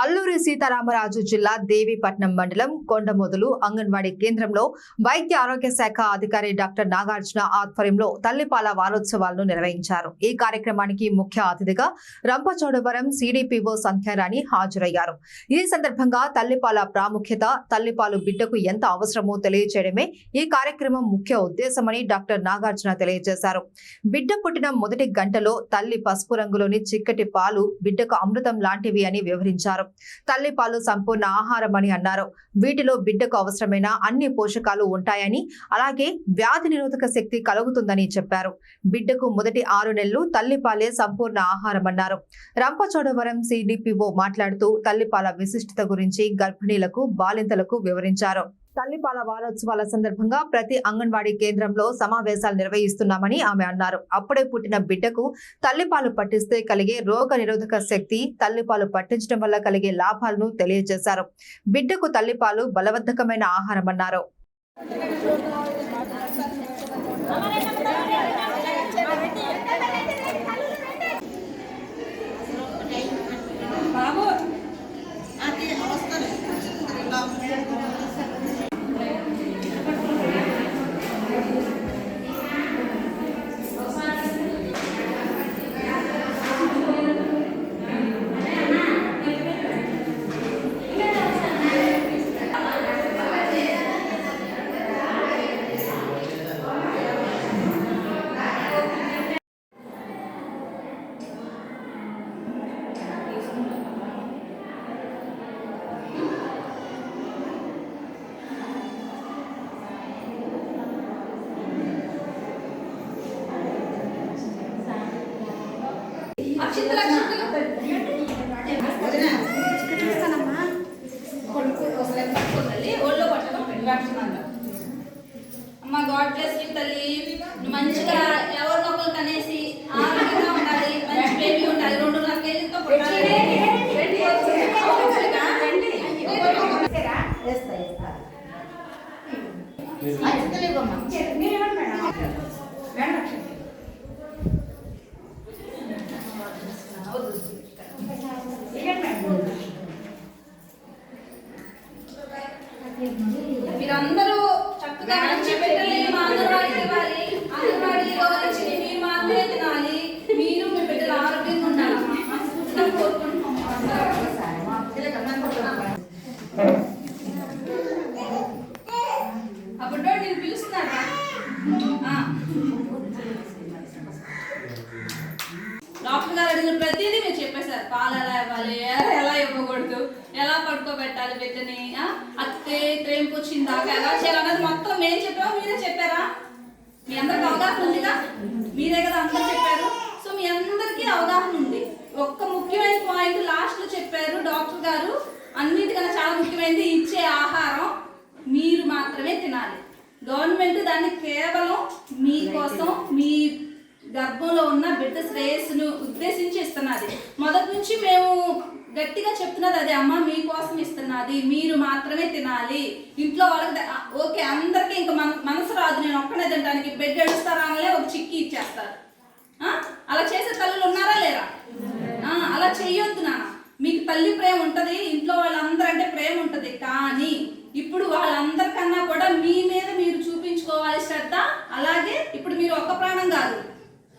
అల్లూరి సీతారామరాజు జిల్లా దేవీపట్నం మండలం కొండమొదలు అంగన్వాడీ కేంద్రంలో వైద్య ఆరోగ్య శాఖ అధికారి డాక్టర్ నాగార్జున ఆధ్వర్యంలో తల్లిపాల వారోత్సవాలను నిర్వహించారు. ఈ కార్యక్రమానికి ముఖ్య అతిథిగా రంపచోడవరం సిడిపిఓ సంధ్యారాణి హాజరయ్యారు. ఈ సందర్భంగా తల్లిపాల ప్రాముఖ్యత తల్లిపాలు బిడ్డకు ఎంత అవసరమో తెలియజేయడమే ఈ కార్యక్రమం ముఖ్య ఉద్దేశమని డాక్టర్ నాగార్జున తెలియజేశారు. బిడ్డ పుట్టిన మొదటి గంటలో తల్లి పసుపు రంగులోని చిక్కటి పాలు బిడ్డకు అమృతం లాంటివి అని వివరించారు. తల్లి తల్లిపాలు సంపూర్ణ ఆహారం అని అన్నారు. వీటిలో బిడ్డకు అవసరమైన అన్ని పోషకాలు ఉంటాయని అలాగే వ్యాధి నిరోధక శక్తి కలుగుతుందని చెప్పారు. బిడ్డకు మొదటి ఆరు నెలలు తల్లిపాలే సంపూర్ణ ఆహారం అన్నారు. రంపచోడవరం సిడిపిఓ మాట్లాడుతూ తల్లిపాల విశిష్టత గురించి గర్భిణీలకు బాలింతలకు వివరించారు. తల్లిపాల వారోత్సవాల సందర్భంగా ప్రతి అంగన్వాడీ కేంద్రంలో సమావేశాలు నిర్వహిస్తున్నామని ఆమె అన్నారు. అప్పుడే పుట్టిన బిడ్డకు తల్లిపాలు పట్టిస్తే కలిగే రోగ నిరోధక శక్తి తల్లిపాలు పట్టించడం వల్ల కలిగే లాభాలను తెలియజేశారు. బిడ్డకు తల్లిపాలు బలవర్ధకమైన ఆహారమన్నారు. అమ్మ గాడ్ బ్లెస్ యూ తల్లి. మంచిగా ఎవరినో ఒకరు కనేసి ఆరోగ్యంగా ఉండాలి మంచి బేబీ ఉండాలి. రెండున్నర కేజీతో పుట్టాలి మీరందరూ చక్కగా మంచి బిడ్డల్ని మా అంగన్వాడీకి ఇవ్వాలి అంగన్వాడీలో వచ్చి మీరు మాత్రమే తినాలి మీరు మీ బిడ్డలు ఆరోగ్యంగా ఉండాలి మనస్ఫూర్తిగా కోరుకుంటున్నాం అప్పుడు నేను పిలుస్తున్నారా ఆ. డాక్టర్ గారు అడిగిన ప్రతిదీ మీరు చెప్పేశారు. పాలు ఎలా ఇవ్వాలి ఎలా ఇవ్వకూడదు ఎలా పడుకోబెట్టాలి బిడ్డని అత్తే త్రేంపు వచ్చిన దాకా ఎలా చేయాలన్నది మొత్తం మేము చెప్పాము మీరే చెప్పారా? మీ అందరికి అవగాహన ఉందిగా? మీరే కదా అందరూ చెప్పారు. సో మీ అందరికీ అవగాహన ఉంది. ఒక్క ముఖ్యమైన పాయింట్ లాస్ట్లో చెప్పారు డాక్టర్ గారు. అన్నిటికన్నా చాలా ముఖ్యమైనది ఇచ్చే ఆహారం మీరు మాత్రమే తినాలి. గవర్నమెంట్ దాన్ని కేవలం మీకోసం మీ గర్భంలో ఉన్న బిడ్డ శ్రేయస్సును ఉద్దేశించి ఇస్తున్నది. మొదటి నుంచి మేము గట్టిగా చెప్తున్నది అదే అమ్మ మీకోసం ఇస్తున్నది. మీరు మాత్రమే తినాలి. ఇంట్లో వాళ్ళకి ఓకే అందరికీ ఇంకా మన మనసు రాదు. నేను ఒక్కనే తినడానికి బెడ్ ఎడుస్తారా అనలే ఒక చిక్కి ఇచ్చేస్తారు. అలా చేసే తల్లులు ఉన్నారా లేరా? అలా చెయ్యొద్దు నాన్న. మీకు తల్లి ప్రేమ ఉంటుంది ఇంట్లో వాళ్ళందరూ అంటే ప్రేమ ఉంటుంది. కానీ ఇప్పుడు వాళ్ళందరికన్నా కూడా మీ మీద మీరు చూపించుకోవాలి శ్రద్ధ అలాగే ఇప్పుడు మీరు ఒక్క ప్రాణం కాదు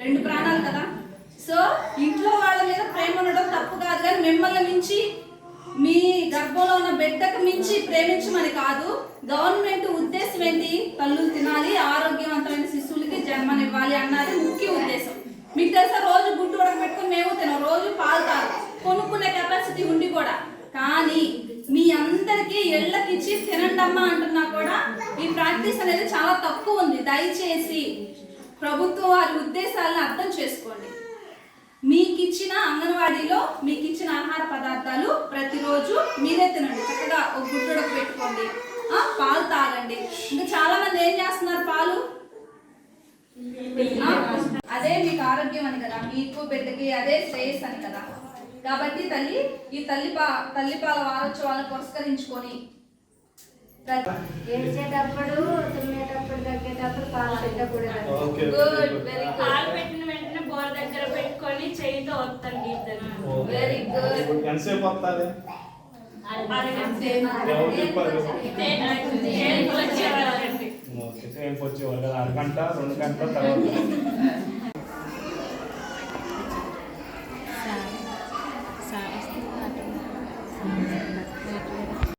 రెండు ప్రాణాలు కదా సో ఇంట్లో వాళ్ళ మీద ప్రేమ ఉండడం తప్పు కాదు కానీ మిమ్మల్ని మించి మీ గర్భంలో ఉన్న బిడ్డకు మించి ప్రేమించమని కాదు గవర్నమెంట్ ఉద్దేశం ఏంటి? తల్లులు తినాలి ఆరోగ్యవంతమైన శిశువులకి జన్మనివ్వాలి అన్నది ముఖ్య ఉద్దేశం. మీకు తెలుసా రోజు గుడ్డు ఉడకబెట్టుకుని మేము తినాం రోజు పాలు తాగు కొనుక్కునే కెపాసిటీ ఉండి కూడా. కానీ మీ అందరికీ ఇళ్ళకిచ్చి తినండమ్మా అంటున్నా కూడా ఈ ప్రాక్టీస్ అనేది చాలా తక్కువ ఉంది. దయచేసి ప్రభుత్వం వారి ఉద్దేశాలను అర్థం చేసుకోండి. మీకు ఇచ్చిన అంగన్వాడీలో మీకు ఇచ్చిన ఆహార పదార్థాలు ప్రతిరోజు మీరే తినండి. చక్కగా ఒక గుడ్డకు పెట్టుకోండి. ఆ, పాలు తాగండి. ఇంకా చాలా మంది ఏం చేస్తున్నారు పాలు? అదే మీకు ఆరోగ్యం అని కదా మీకు బిడ్డకి అదే శ్రేయస్ అని కదా. కాబట్టి తల్లి ఈ తల్లి పా తల్లిపాల వారోత్సవాలను పురస్కరించుకొని ఏడ్చేటప్పుడు తుమ్మేటప్పుడు దగ్గేటప్పుడు పాలు పెట్టకూడదు ఓకే గుడ్ వెరీ గుడ్. పాలు పెట్టిన వెంటనే బోర్ దగ్గర పెట్టుకొని చేయితో ఓకే. Very good. ఇప్పుడు ఎంతసేపు వస్తుంది అరగంట ఎవరు కదా అరగంట రెండు గంటల తర్వాత.